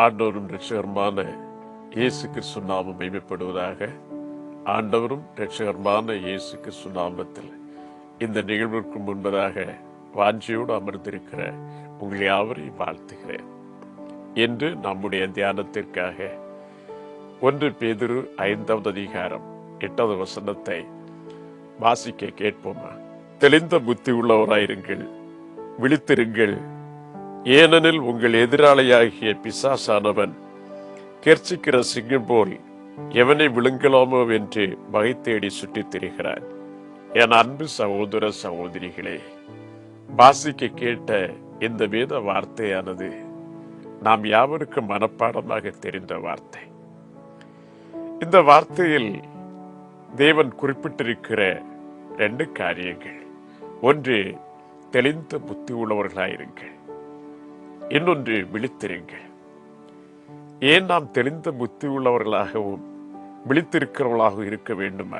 ஆண்டவரும் ரட்சகருமான இயேசு கிறிஸ்து நாமம் மைமைப்படுவதாக ஆண்டவரும் ரட்சகருமான இயேசு கிறிஸ்து நாமத்தில் இந்த நிகழ்விற்கு முன்பதாக வாஞ்சியோடு அமர்ந்திருக்கிற உங்களை யாவரையும் வாழ்த்துகிறேன். என்று நம்முடைய தியானத்திற்காக ஒன்று பேதுரு ஐந்தாவது அதிகாரம் எட்டாவது வசனத்தை வாசிக்க கேட்போமா? தெளிந்த புத்தி உள்ளவராயிருங்கள் விழித்திருங்கள் ஏனெனில் உங்கள் எதிராளியாகிய பிசாசானவன் கெர்ச்சிக்கிற சிங்கம் போல் எவனை விழுங்கலாமோ என்று வகை தேடி சுற்றித் திரிகிறான் என் அன்பு சகோதர சகோதரிகளே வாசிக்க கேட்ட இந்த வேத வார்த்தையானது நாம் யாவருக்கும் மனப்பாடமாக தெரிந்த வார்த்தை. இந்த வார்த்தையில் தேவன் குறிப்பிட்டிருக்கிற ரெண்டு காரியங்கள். ஒன்று தெளிந்த புத்தி உள்ளவர்களாயிருங்கள் இன்னொன்று விழித்திருங்கள். ஏன் நாம் தெளிந்த புத்தி உள்ளவர்களாகவும் விழித்திருக்கிறவர்களாகவும் இருக்க வேண்டுமா?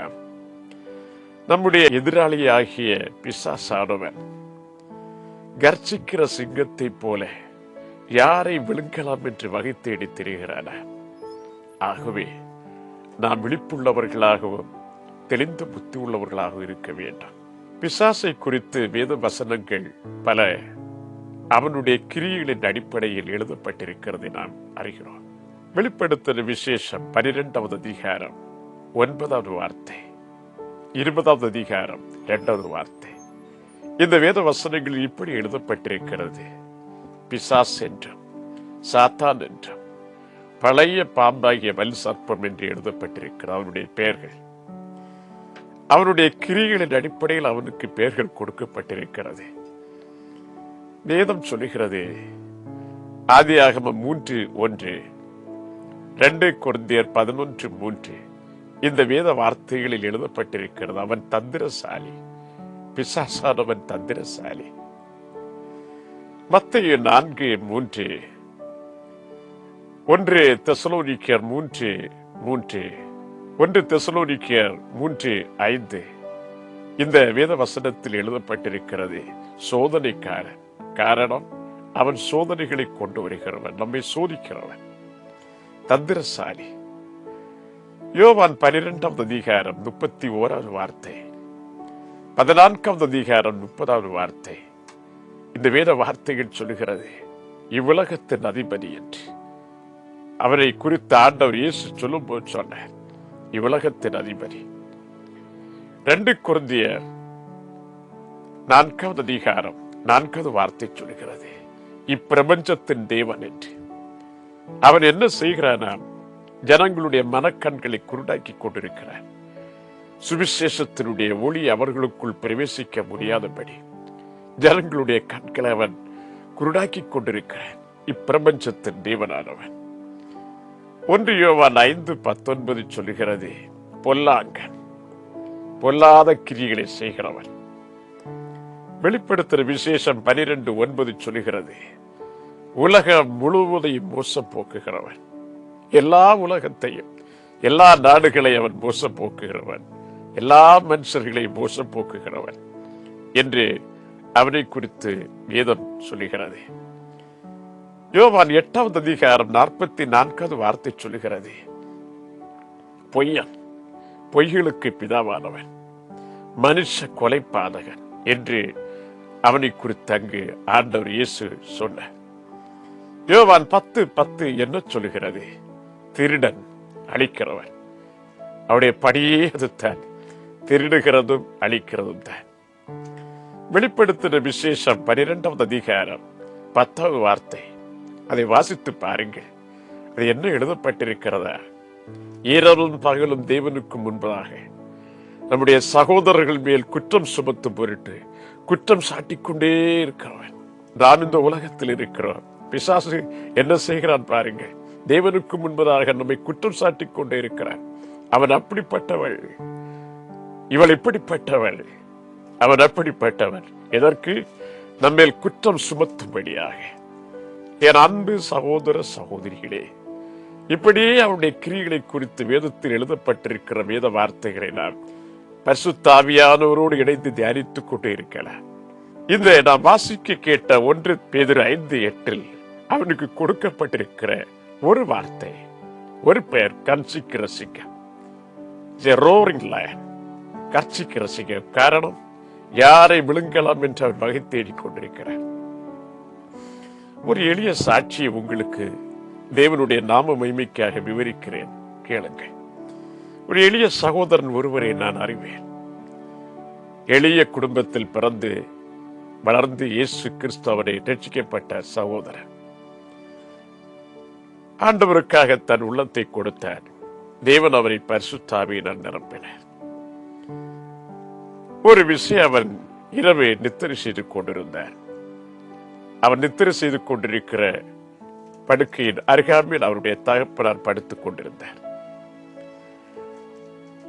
நம்முடைய எதிராளியாகிய பிசாசானவன் கர்ச்சிக்கிற சிங்கத்தைப் போல யாரை விழுங்கலாம் என்று வகை தேடி திரிகிறான? ஆகவே நாம் விழிப்புள்ளவர்களாகவும் தெளிந்த புத்தி உள்ளவர்களாகவும் இருக்க வேண்டும். பிசாசை குறித்து வேத வசனங்கள் பல அவனுடைய கிரியைகளின் அடிப்படையில் எழுதப்பட்டிருக்கிறதை நாம் அறிகிறோம். வெளிப்படுத்தல் விசேஷம் பனிரெண்டாவது அதிகாரம் ஒன்பதாவது வார்த்தை. இருபதாவது அதிகாரம் இரண்டாவது வார்த்தை. இந்த வேத வசனங்களில் இப்படி எழுதப்பட்டிருக்கிறது. பிசாஸ் என்றும் சாத்தான் என்றும் பழைய பாம்பாகிய வல் சர்ப்பம் என்று எழுதப்பட்டிருக்கிறது அவனுடைய பெயர்கள். அவனுடைய கிரிகளின் அடிப்படையில் அவனுக்கு பெயர்கள் கொடுக்கப்பட்டிருக்கிறது. வேதம் சொல்லுகிறது. ஆதியாகமம் மூன்று ஒன்று. ரெண்டு குழந்தையர் பதினொன்று மூன்று. இந்த வேத வார்த்தைகளில் எழுதப்பட்டிருக்கிறது அவன் தந்திரசாலி. பிசாசானவன் தந்திரசாலி. மத்திய நான்கு மூன்று. ஒன்று தெசலோனிக்கர் மூன்று மூன்று. ஒன்று தெசலோனிக்கர் மூன்று ஐந்து. இந்த வேத வசனத்தில் எழுதப்பட்டிருக்கிறது சோதனைக்காரன். காரணம் அவன் சோதனைகளை கொண்டு வருகிறவன் நம்மை சோதிக்கிறவன். தந்திரசாலி. யோவான் பனிரெண்டாவது அதிகாரம் முப்பத்தி ஓராவது வார்த்தை. பதினான்காவது அதிகாரம் முப்பதாவது வார்த்தை. இந்த வேத வார்த்தைகள் சொல்லுகிறது இவ்வுலகத்தின் அதிபதி என்று. அவரை குறித்து ஆண்டவர் இயேசு சொல்லும் போது சொன்னார் இவ்வுலகத்தின் அதிபதி. ரெண்டு குருந்தியர் நான்காவது அதிகாரம் நான்காவது வார்த்தை சொல்லுகிறது இப்பிரபஞ்சத்தின் தேவன் என்று. அவன் என்ன செய்கிறானா ஜனங்களுடைய மனக்கண்களை குருடாக்கி கொண்டிருக்கிறான் சுவிசேஷத்தினுடைய ஒளி அவர்களுக்குள் பிரவேசிக்க முடியாதபடி ஜனங்களுடைய கண்களை அவன் குருடாக்கி கொண்டிருக்கிறான். இப்பிரபஞ்சத்தின் தேவனானவன். ஒன்று யோவான் ஐந்து பத்தொன்பது சொல்லுகிறது பொல்லாங்கன் பொல்லாத கிரிகளை செய்கிறவன். வெளிப்படுத்துகிற விசேஷம் பனிரெண்டு ஒன்பது சொல்கிறது உலகம் முழுவதையும் மோசம் போக்குகிறவன் எல்லா உலகத்தையும் எல்லா நாடுகளையும் அவன் மோசம் போக்குகிறவன் எல்லா மனுஷர்களையும் மோசம் போக்குகிறவன் என்று அவனை குறித்து வேதம் சொல்லுகிறது. யோவான் எட்டாவது அதிகாரம் நாற்பத்தி நான்காவது வார்த்தை சொல்லுகிறது. பொய்யன் பொய்களுக்கு பிதாவானவன் மனுஷ கொலைப்பாதகன் என்று அவனை குறித்து அங்கு ஆண்டவர் இயேசு சொன்ன. யோவான் பத்து பத்து என்ன சொல்லுகிறது? திருடன் அழிக்கிறவன். அவருடைய படியே அதுதான். திருடுகிறதும் அழிக்கிறதும் தான். வெளிப்படுத்தின விசேஷம் பனிரெண்டாவது அதிகாரம் பத்தாவது வார்த்தை. அதை வாசித்து பாருங்கள். அது என்ன எழுதப்பட்டிருக்கிறதா? இரவும் பகலும் தேவனுக்கு முன்பதாக நம்முடைய சகோதரர்கள் மேல் குற்றம் சுமத்தும் பொருட்டு குற்றம் சாட்டிக்கொண்டே இருக்கிறவன். நான் இந்த உலகத்தில் இருக்கிறோம் பிசாசு என்ன செய்கிறான் பாருங்க. தேவனுக்கு முன்பதாக நம்மை குற்றம் சாட்டிக் கொண்டே இருக்கிறான். அவன் அப்படிப்பட்டவள். இவள் இப்படிப்பட்டவள். அவன் அப்படிப்பட்டவன். எதற்கு? நம்மேல் குற்றம் சுமத்தும்படியாக. என் அன்பு சகோதர சகோதரிகளே இப்படியே அவருடைய கிரிகளை குறித்து வேதத்தில் எழுதப்பட்டிருக்கிற வேத வார்த்தைகளை நாம் பரிசுத்தாவியானவரோடு இணைந்து தியானித்துக் கொண்டே இருக்கலாம் இந்த நாம் வாசிக்க கேட்ட ஒன்று பேதிரு ஐந்து எட்டில் அவனுக்கு கொடுக்கப்பட்டிருக்கிற ஒரு வார்த்தை. ஒரு பெயர் கன்சிக்கு ரசிக்க. ரோரிங் லயன் கர்ச்சிக்கிற சிங்கம் காரணம் யாரை விழுங்கலாம் என்று அவர் வகை தேடிக் கொண்டிருக்கிறார். ஒரு எளிய சாட்சியை உங்களுக்கு தேவனுடைய நாம மகிமைக்காக விவரிக்கிறேன். கேளுங்கள். ஒரு எளிய சகோதரன் ஒருவரை நான் அறிவேன். எளிய குடும்பத்தில் பிறந்து வளர்ந்து இயேசு கிறிஸ்து அவரை ரட்சிக்கப்பட்ட சகோதரன். ஆண்டவருக்காக தன் உள்ளத்தை கொடுத்தார் தேவன் அவரை பரிசுத்தாவியினர் நிரம்பினார் ஒரு விஷயம் அவன் இரவு நித்திரை செய்து கொண்டிருந்தார் அவன் நித்திரை செய்து கொண்டிருக்கிற படுக்கையின் அருகாமையில் அவருடைய தகப்பனார் படுத்துக் கொண்டிருந்தார்.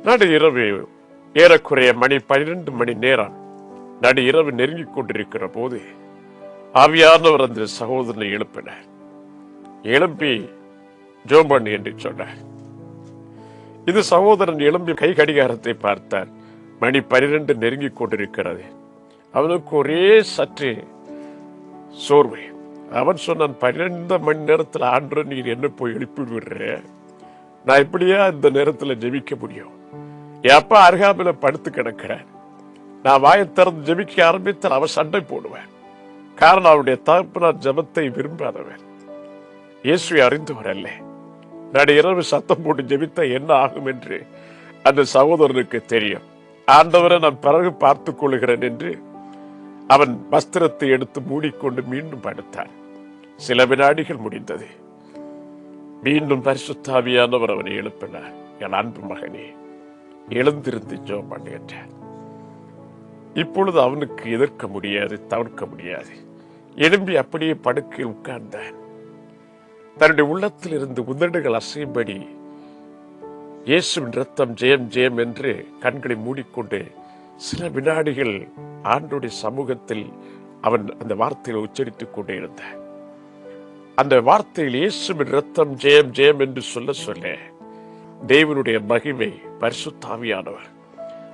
நடு இரவு ஏறக்குறைய மணி பன்னிரண்டு மணி நேரம் நடு இரவு நெருங்கிக் கொண்டிருக்கிற போது ஆவியானவர் அந்த சகோதரனை எழுப்பினார். எழும்பி ஜோம்பன் என்று சொன்னார். இது சகோதரன் எழும்பி கை கடிகாரத்தை பார்த்தார் மணி பனிரெண்டு நெருங்கிக் கொண்டிருக்கிறது. அவனுக்கு ஒரே சற்று சோர்வு. அவன் சொன்னான் பன்னிரெண்டு மணி நேரத்தில் ஆண்டு நீர் என்ன போய் எழுப்பி விடுற நான் இப்படியா இந்த நேரத்தில் ஜெபிக்க முடியும்? என் அப்பா அருகாமையில படுத்து கிடக்கிறார். நான் வாயை திறந்து ஜெபிக்க ஆரம்பித்தால் அவன் சண்டை போடுவேன். காரணம் அவருடைய தகப்பனார் ஜெபத்தை விரும்பாதவன் இயேசுவை அறிந்தவர் அல்ல. நடு இரவு சத்தம் போட்டு ஜெபித்த என்ன ஆகும் என்று அந்த சகோதரனுக்கு தெரியும். ஆண்டவரை நான் பிறகு பார்த்துக் கொள்கிறேன் என்று அவன் வஸ்திரத்தை எடுத்து மூடிக்கொண்டு மீண்டும் படுத்தான் சில வினாடிகள் முடிந்தது. மீண்டும் பரிசுத்தாவியானவர் அவனை எழுப்பினார். என் அன்பு மகனே எழுந்திருந்து ஜோ என்றார் இப்பொழுது அவனுக்கு எதிர்க்க முடியாது தவிர்க்க முடியாது. எழும்பி அப்படியே படுக்கையில் உட்கார்ந்தான். தன்னுடைய உள்ளத்தில் இருந்து உதடுகள் அசையும்படி இயேசுவின் ரத்தம் ஜெயம் ஜெயம் என்று கண்களை மூடிக்கொண்டு சில வினாடிகள் ஆண்டுடைய சமூகத்தில் அவன் அந்த வார்த்தையை உச்சரித்துக் கொண்டே இருந்தான். அந்த வார்த்தையில் இயேசுவின் ரத்தம் ஜெயம் ஜெயம் என்று சொல்ல சொல்ல தேவனுடைய மகிமை பரிசுத்தாவியானவர்.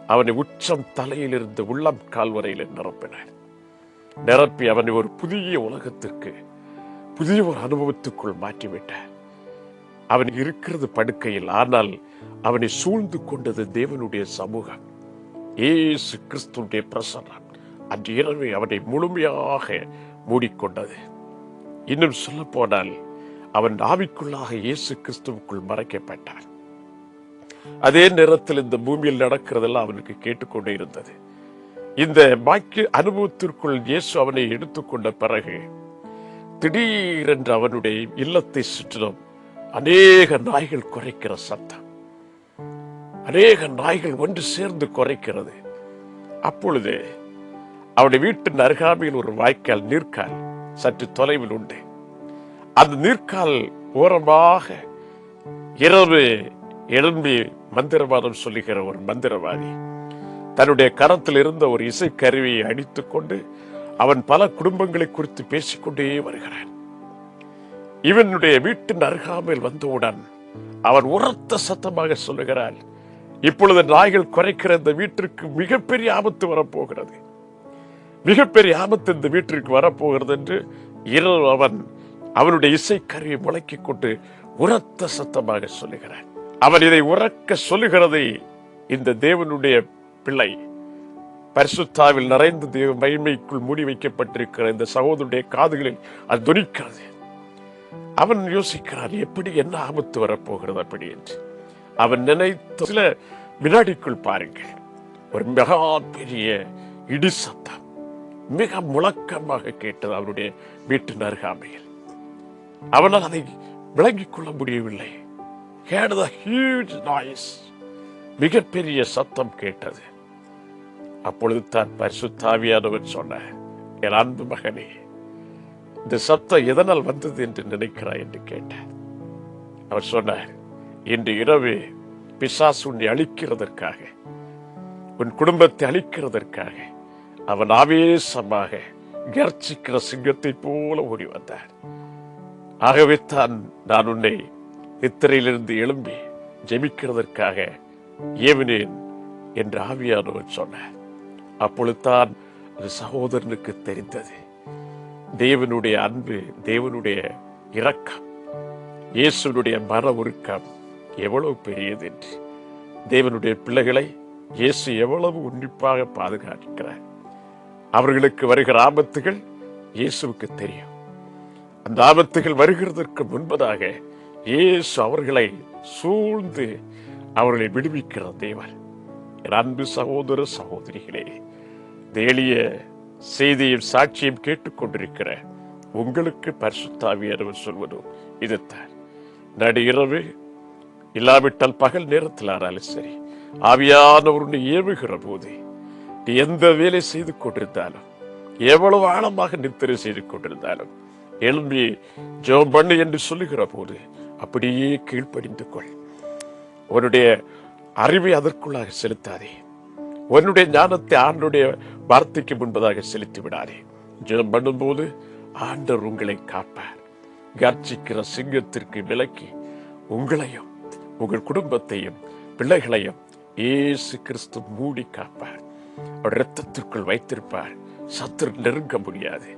அவனை உச்சம் தலையிலிருந்து உள்ளம் கால்வரையில் நிரப்பினார். நிரப்பி அவனை ஒரு புதிய உலகத்திற்கு புதிய ஒரு அனுபவத்துக்குள் மாற்றிவிட்டார். அவன் இருக்கிறது படுக்கையில் ஆனால் அவனை சூழ்ந்து கொண்டது தேவனுடைய சமூகம். ஏசு கிறிஸ்துடைய பிரசன்னம். அன்று இரவு அவனை முழுமையாக மூடிக்கொண்டது. இன்னும் சொல்ல போனால் அவன் ஆவிக்குள்ளாக இயேசு கிறிஸ்துவுக்குள் மறைக்கப்பட்டான். அதே நேரத்தில் இந்த பூமியில் நடக்கிறதெல்லாம் அவனுக்கு கேட்டுக்கொண்டே இருந்தது. இந்த பாக்கிய அனுபவத்திற்குள் இயேசு அவனை எடுத்துக்கொண்ட பிறகு திடீரென்று அவனுடைய இல்லத்தை சுற்றிலும் அநேக நாய்கள் குறைக்கிற சத்தம். அநேக நாய்கள் ஒன்று சேர்ந்து குறைக்கிறது. அப்பொழுது அவனுடைய வீட்டின் அருகாமையில் ஒரு வாய்க்கால் நீர்க்கால் சற்று தொலைவில் உண்டு. அந்த நீர்க்கால் ஓரமாக இரவு எழும்பி மந்திரவாதம் சொல்லுகிற ஒரு மந்திரவாதி. தன்னுடைய கரத்தில் இருந்த ஒரு இசைக்கருவியை அடித்துக் கொண்டு அவன் பல குடும்பங்களை குறித்து பேசிக்கொண்டே வருகிறான். இவனுடைய வீட்டின் அருகாமையில் வந்தவுடன் அவன் உரத்த சத்தமாக சொல்லுகிறாள் இப்பொழுது நாய்கள் குறைக்கிற இந்த வீட்டிற்கு மிகப்பெரிய ஆபத்து வரப்போகிறது. மிகப்பெரிய ஆபத்து இந்த வீட்டிற்கு வரப்போகிறது என்று இரவு அவன் அவனுடைய இசைக்கருவியை முழக்கிக் கொண்டு உரத்த சத்தமாக சொல்லுகிறான். அவன் இதை உறக்க சொல்லுகிறதை இந்த தேவனுடைய பிள்ளை. பரிசுத்தாவில் நிறைந்து தேவ மகிமைக்குள் மூடி வைக்கப்பட்டிருக்கிற இந்த சகோதரனுடைய காதுகளில் அது துணிக்கிறது அவன் யோசிக்கிறான் எப்படி என்ன ஆபத்து வரப்போகிறது அப்படி என்று? அவன் நினைத்த சில வினாடிக்குள் பாருங்கள். ஒரு மிக பெரிய இடி சத்தம் மிக முழக்கமாக கேட்டது அவருடைய வீட்டின் அருகாமையில். அவனால் அதை விளங்கிக் கொள்ள முடியவில்லை. ஹேட் த ஹியூஜ் நாய்ஸ் மிகப்பெரிய சத்தம் கேட்டது. அப்பொழுது தான் பரிசுத்தாவியானவர் சொன்ன என் அன்பு மகனே இந்த சத்தம் எதனால் வந்தது என்று நினைக்கிறாய்? என்று கேட்டார். அவர் சொன்னார் இன்று இரவு பிசாசு உன்னை அழிக்கிறதற்காக உன் குடும்பத்தை அழிக்கிறதற்காக அவன் ஆவேசமாக கர்ச்சிக்கிற சிங்கத்தை போல ஓடி வந்தார். ஆகவே தான் நான் உன்னை நித்திரையிலிருந்து எழும்பி ஜெபிக்கிறதற்காக ஏவினேன் என்று ஆவியானவர் சொன்னார். அப்பொழுதுதான் அது சகோதரனுக்கு தெரிந்தது. தேவனுடைய அன்பு தேவனுடைய இரக்கம் இயேசுனுடைய மன உருக்கம் எவ்வளவு பெரியது என்று. தேவனுடைய பிள்ளைகளை இயேசு எவ்வளவு உன்னிப்பாக பாதுகாக்கிறார். அவர்களுக்கு வருகிற ஆபத்துகள் இயேசுவுக்கு தெரியும். அந்த ஆபத்துகள் வருகிறதற்கு முன்பதாக இயேசு அவர்களை சூழ்ந்து அவர்களை விடுவிக்கிற தேவன். என் அன்பு சகோதர சகோதரிகளே தேளிய செய்தியும் சாட்சியும் கேட்டுக்கொண்டிருக்கிற உங்களுக்கு பரிசுத்தாவியவர் சொல்வதும் இதுதான். நடு இரவு இல்லாவிட்டால் பகல் நேரத்தில் ஆனாலும் சரி ஆவியானவருடைய ஏவுகிற போது நீ எந்த வேலை செய்து கொண்டிருந்தாலும் எவ்வளவு ஆழமாக நித்திரை செய்து கொண்டிருந்தாலும் எழும்பி ஜெபம் பண்ணு என்று சொல்லுகிற போது அப்படியே கீழ்ப்படிந்து கொள் உன்னுடைய அறிவை அதற்குள்ளாக செலுத்தாதே. உன்னுடைய ஞானத்தை ஆண்டுடைய வார்த்தைக்கு முன்பதாக செலுத்தி விடாதே ஜெபம் பண்ணும்போது ஆண்டவர் உங்களை காப்பார். கர்ச்சிக்கிற சிங்கத்திற்கு விலக்கி உங்களையும் உங்கள் குடும்பத்தையும் பிள்ளைகளையும் ஏசு கிறிஸ்து மூடி காப்பார். அவர் ரத்தத்திற்குள் வைத்திருப்பார். சத்துரு நெருங்க முடியாது.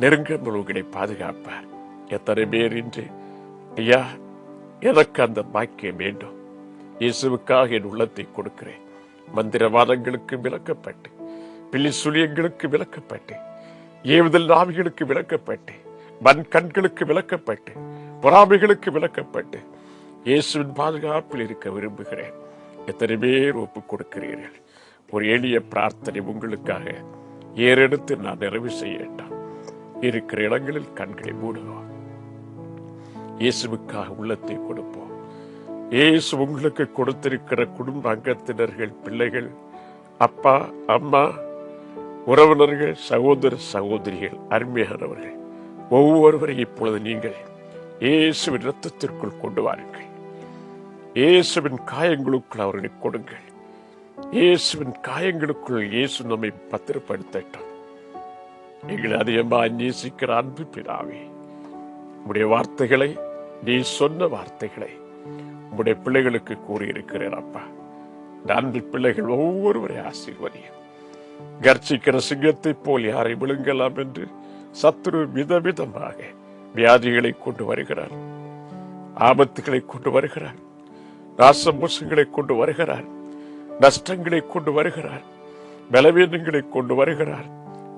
நெருங்க உங்களை பாதுகாப்பார். எத்தனை பேர் இன்று ஐயா எனக்கு அந்த பாக்கியம் வேண்டும். இயேசுவுக்காக என் உள்ளத்தை கொடுக்கிறேன். மந்திரவாதங்களுக்கு விளக்கப்பட்டு பிள்ளி சுழியங்களுக்கு விளக்கப்பட்டு ஏவுதல் நாவிகளுக்கு விளக்கப்பட்டு மண் கண்களுக்கு விளக்கப்பட்டு பொறாமைகளுக்கு விளக்கப்பட்டு இயேசுவின் பாதுகாப்பில் இருக்க விரும்புகிறேன். எத்தனை பேர் ஒப்புக் கொடுக்கிறீர்கள்? ஒரு எளிய பிரார்த்தனை உங்களுக்காக ஏறெடுத்து நான் நிறைவு செய்ய வேண்டாம். இருக்கிற இடங்களில் கண்களை மூடுவோம். இயேசுவுக்காக உள்ளத்தை கொடுப்போம். இயேசு உங்களுக்கு கொடுத்திருக்கிற குடும்ப அங்கத்தினர்கள் பிள்ளைகள் அப்பா அம்மா உறவினர்கள் சகோதர சகோதரிகள் அருமையானவர்கள் ஒவ்வொருவரை இப்பொழுது நீங்கள் இயேசுவின் இரத்தத்திற்குள் கொண்டு வாருங்கள். இயேசுவின் காயங்களுக்குள் அவர்களை கொடுங்கள். இயேசுவின் காயங்களுக்குள் இயேசு நம்மை பத்திரப்படுத்தட்டும். எங்களை அதிகமாக நேசிக்கிற அன்பு பிதாவே. உடைய வார்த்தைகளை நீ சொன்ன வார்த்தைகளை உடைய பிள்ளைகளுக்கு கூறியிருக்கிறேன் அப்பா. நான்கு பிள்ளைகள் ஒவ்வொருவரை ஆசீர்வதியும் கர்ச்சிக்கிற சிங்கத்தைப் போல் யாரை விழுங்கலாம் என்று சத்ரு விதவிதமாக வியாதிகளை கொண்டு வருகிறார். ஆபத்துகளை கொண்டு வருகிறார். நாசமோசங்களை கொண்டு வருகிறார். நஷ்டங்களை கொண்டு வருகிறார். பலவீனங்களை கொண்டு வருகிறார்.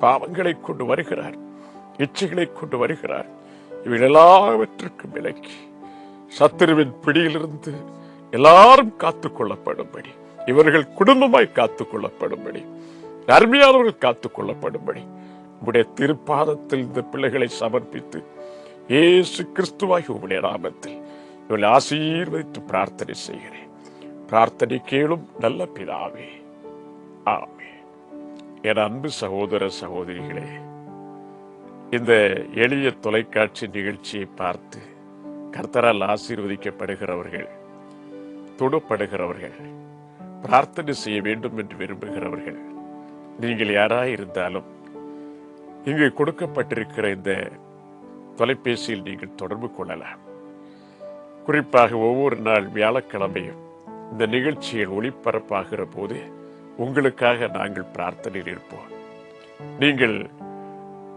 பாவங்களை கொண்டு வருகிறார். இச்சைகளை கொண்டு வருகிறார். இவை எல்லாவற்றுக்கும் விலக்கி சத்துருவின் பிடியிலிருந்து எல்லாரும் காத்துக் கொள்ளப்படும்படி இவர்கள் குடும்பமாய் காத்துக் கொள்ளப்படும்படி அருமையானவர்கள் காத்துக் கொள்ளப்படும்படி உடைய திருப்பாதத்தில் இந்த பிள்ளைகளை சமர்ப்பித்து ஏசு கிறிஸ்துவாகி உடைய நாமத்தில் இவளை ஆசீர்வதித்து பிரார்த்தனை செய்கிறேன். பிரார்த்தனை கேளும் நல்ல பிதாவே. ஆமே என் அன்பு சகோதர சகோதரிகளே இந்த எளிய தொலைக்காட்சி நிகழ்ச்சியை பார்த்து கர்த்தரால் ஆசீர்வதிக்கப்படுகிறவர்கள் தொடுப்படுகிறவர்கள் பிரார்த்தனை செய்ய வேண்டும் என்று விரும்புகிறவர்கள் நீங்கள் யாராயிருந்தாலும் இங்கு கொடுக்கப்பட்டிருக்கிற இந்த தொலைபேசியில் நீங்கள் தொடர்பு கொள்ளலாம். குறிப்பாக ஒவ்வொரு நாள் வியாழக்கிழமையும் இந்த நிகழ்ச்சியில் ஒளிபரப்பாகிற போது உங்களுக்காக நாங்கள் பிரார்த்தனையில் இருப்போம். நீங்கள்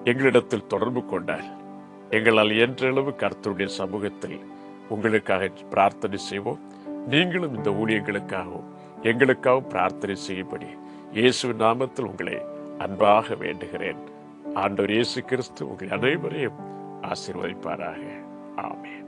எங்களிடத்தில் தொடர்பு கொண்டால் எங்களால் என்றளவு கர்த்தருடைய சமூகத்தில் உங்களுக்காக பிரார்த்தனை செய்வோம். நீங்களும் இந்த ஊழியங்களுக்காகவும் எங்களுக்காகவும் பிரார்த்தனை செய்யும்படி இயேசு நாமத்தில் உங்களை அன்பாக வேண்டுகிறேன். ஆண்டவர் இயேசு கிறிஸ்து உங்கள் அனைவரையும் ஆசீர்வதிப்பாராக. ஆமே